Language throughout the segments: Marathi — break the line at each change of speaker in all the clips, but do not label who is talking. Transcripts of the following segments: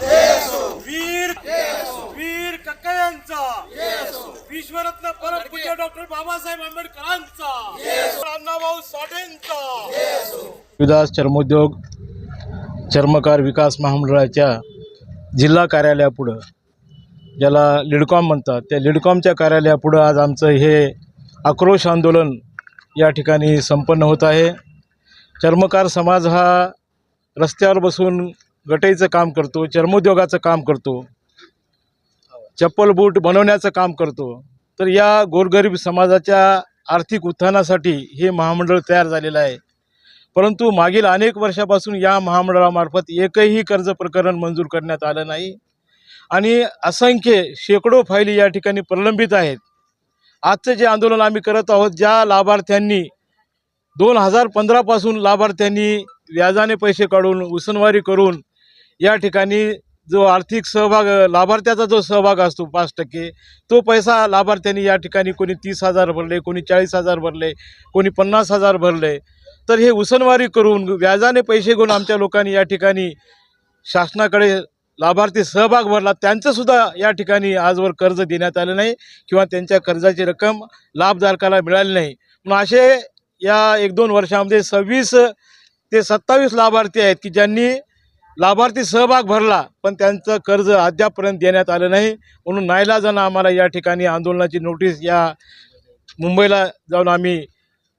वीर वीर कक्कयांचा विश्वरत्न परमपूज्य डॉक्टर बाबासाहेब आंबेडकरांचा. अण्णाभाऊ साठेंचा.
विदास चर्मोद्योग चर्मकार विकास महामंडळाच्या जिल्हा कार्यालयापुढं ज्याला लिडकॉम म्हणतात त्या लिडकॉमच्या कार्यालयापुढं आज आमचं हे आक्रोश आंदोलन या ठिकाणी संपन्न होत आहे. चर्मकार समाज हा रस्त्यावर बसून गटईचं काम करतो चर्मोद्योगाचं काम करतो चप्पल बूट बनवण्याचं काम करतो. तर या गोरगरीब समाजाच्या आर्थिक उत्थानासाठी हे महामंडळ तयार झालेलं आहे. परंतु मागील अनेक वर्षापासून या महामंडळामार्फत एकही कर्ज प्रकरण मंजूर करण्यात आलं नाही. आणि असंख्य शेकडो फायली या ठिकाणी प्रलंबित आहेत. आजचं जे आंदोलन आम्ही करत आहोत ज्या लाभार्थ्यांनी दोन हजार पंधरापासून लाभार्थ्यांनी व्याजाने पैसे काढून उसनवारी करून या ठिकाणी जो आर्थिक सहभाग लाभार्थ्याचा जो सहभाग असतो पाच टक्के तो पैसा लाभार्थ्यांनी या ठिकाणी कोणी तीस हजार भरले कोणी चाळीस हजार भरले कोणी पन्नास हजार भरले. तर हे उसनवारी करून व्याजाने पैसे घेऊन आमच्या लोकांनी या ठिकाणी शासनाकडे लाभार्थी सहभाग भरला त्यांचंसुद्धा या ठिकाणी आजवर कर्ज देण्यात आलं नाही किंवा त्यांच्या कर्जाची रक्कम लाभधारकाला मिळाली नाही. म्हणून असे या एक दोन वर्षामध्ये सव्वीस ते सत्तावीस लाभार्थी आहेत की ज्यांनी लाभार्थी सहभाग भरला पण त्यांचं कर्ज अद्यापपर्यंत देण्यात आलं नाही. म्हणून नाईलाजानं आम्हाला या ठिकाणी आंदोलनाची नोटीस या मुंबईला जाऊन आम्ही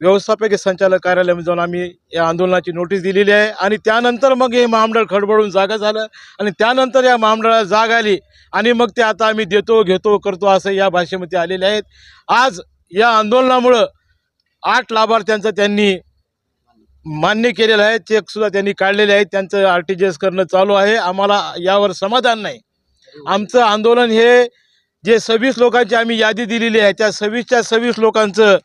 व्यवस्थापकीय संचालक कार्यालयामध्ये जाऊन आम्ही या आंदोलनाची नोटीस दिलेली आहे. आणि त्यानंतर मग हे महामंडळ खडबडून जागा झालं. आणि त्यानंतर या महामंडळाला जाग आली. आणि मग ते आता आम्ही देतो घेतो करतो असं या भाषेमध्ये आलेले आहेत. आज या आंदोलनामुळं आठ लाभार्थ्यांचं त्यांनी मान्य केलेलं आहे चेकसुद्धा त्यांनी काढलेले आहेत त्यांचं आर टी जी एस करणं चालू आहे आम्हाला यावर समाधान नाही. आमचं आंदोलन हे जे सव्वीस लोकांची आम्ही यादी दिलेली आहे त्या सव्वीसच्या सव्वीस लोकांचं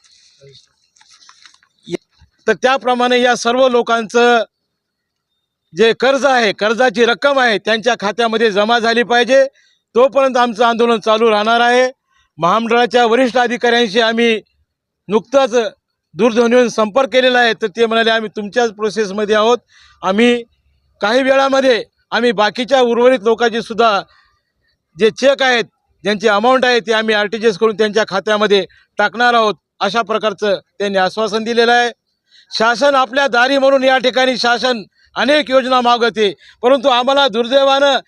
तर त्याप्रमाणे या सर्व लोकांचं जे कर्ज आहे कर्जाची रक्कम आहे त्यांच्या खात्यामध्ये जमा झाली पाहिजे. तोपर्यंत आमचं आंदोलन चालू राहणार आहे. महामंडळाच्या वरिष्ठ अधिकाऱ्यांशी आम्ही नुकतंच दूरध्वनीवरून संपर्क केलेला आहे तर ते म्हणाले आम्ही तुमच्याच प्रोसेसमध्ये आहोत. आम्ही काही वेळामध्ये आम्ही बाकीच्या उर्वरित लोकांची सुद्धा जे चेक आहेत ज्यांची अमाऊंट आहे ते आम्ही आर टी जी एस करून त्यांच्या खात्यामध्ये टाकणार आहोत. अशा प्रकारचं त्यांनी आश्वासन दिलेलं आहे. शासन आपल्या दारी म्हणून या ठिकाणी शासन अनेक योजना मागवते. परंतु आम्हाला दुर्दैवानं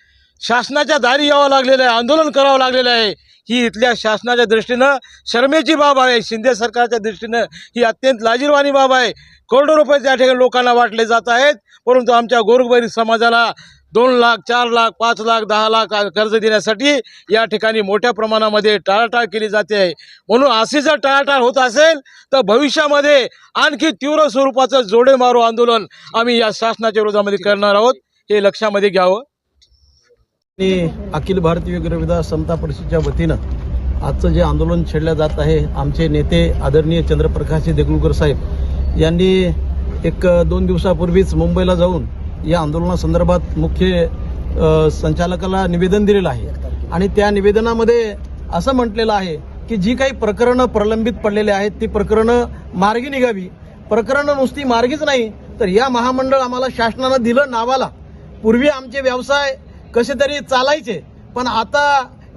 शासनाच्या दारी यावं लागलेलं आहे आंदोलन करावं लागलेलं आहे. ही इथल्या शासनाच्या दृष्टीनं शर्मेची बाब आहे. शिंदे सरकारच्या दृष्टीनं ही अत्यंत लाजीरवाणी बाब आहे. करोडो रुपये त्या ठिकाणी लोकांना वाटले जात आहेत. परंतु आमच्या गोरगरीब समाजाला दोन लाख चार लाख पाच लाख दहा लाख कर्ज देण्यासाठी या ठिकाणी मोठ्या प्रमाणामध्ये टाळाटाळ केली जाते. आहे म्हणून असे जर टाळाटाळ होत असेल तर भविष्यामध्ये आणखी तीव्र स्वरूपाचं जोडे मारो आंदोलन आम्ही या शासनाच्या विरोधामध्ये करणार आहोत. हे लक्षामध्ये घ्यावं.
अखिल भारतीय विकास समता परिषदेच्या वतीनं आजचं जे आंदोलन छेडलं जात आहे आमचे नेते आदरणीय चंद्रप्रकाश देगलूकर साहेब यांनी एक दोन दिवसापूर्वीच मुंबईला जाऊन या आंदोलनासंदर्भात मुख्य संचालकाला निवेदन दिलेलं आहे. आणि त्या निवेदनामध्ये असं म्हटलेलं आहे की जी काही प्रकरणं प्रलंबित पडलेली आहेत ती प्रकरणं मार्गी निघावी. प्रकरणं नुसती मार्गीच नाही तर या महामंडळ आम्हाला शासनानं दिलं नावाला. पूर्वी आमचे व्यवसाय कसे तरी चालायचे. पण आता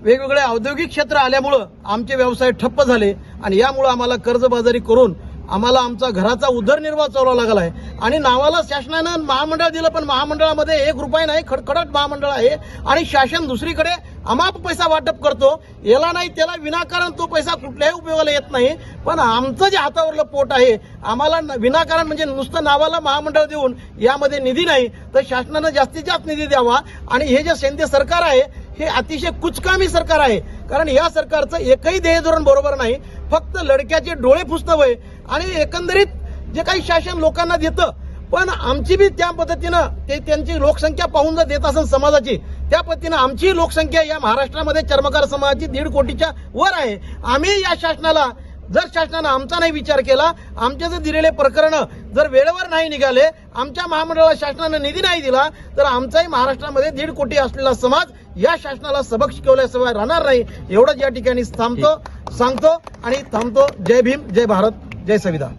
वेगवेगळे औद्योगिक क्षेत्र आल्यामुळं आमचे व्यवसाय ठप्प झाले आणि यामुळं आम्हाला कर्जबाजारी करून आम्हाला आमचा घराचा उदरनिर्वाह चालवा लागला आहे आणि नावाला शासनानं महामंडळ दिलं पण महामंडळामध्ये एक रुपये नाही खडखडट महामंडळ आहे. आणि शासन दुसरीकडे अमाप पैसा वाटप करतो. याला नाही त्याला विनाकारण तो पैसा कुठल्याही उपयोगाला येत नाही. पण आमचं जे हातावरलं पोट आहे आम्हाला न- विनाकारण म्हणजे नुसतं नावाला महामंडळ देऊन यामध्ये निधी नाही तर शासनानं जास्तीत जास्त निधी द्यावा. आणि हे जे सेंद्रिय सरकार आहे हे अतिशय कुचकामी सरकार आहे. कारण या सरकारचं एकही ध्येय धोरण बरोबर नाही. फक्त लडक्याचे डोळे पुस्तवय आणि एकंदरीत जे काही शासन लोकांना देतं पण आमची बी त्या पद्धतीनं ते त्यांची लोकसंख्या पाहून जर देत असेल समाजाची त्या पद्धतीनं आमची लोकसंख्या या महाराष्ट्रामध्ये चर्मकार समाजाची दीड कोटीच्या वर आहे. आम्ही या शासनाला जर शासनानं आमचा नाही विचार केला आमचे जर दिलेले प्रकरण जर वेळेवर नाही निघाले आमच्या महामंडळाला शासनानं निधी नाही दिला तर आमचाही महाराष्ट्रामध्ये दीड कोटी असलेला समाज या शासनाला सबक शिकवल्याशिवाय राहणार नाही. एवढंच या ठिकाणी थांबतो सांगतो आणि थांबतो. जय भीम जय भारत. जय संविधान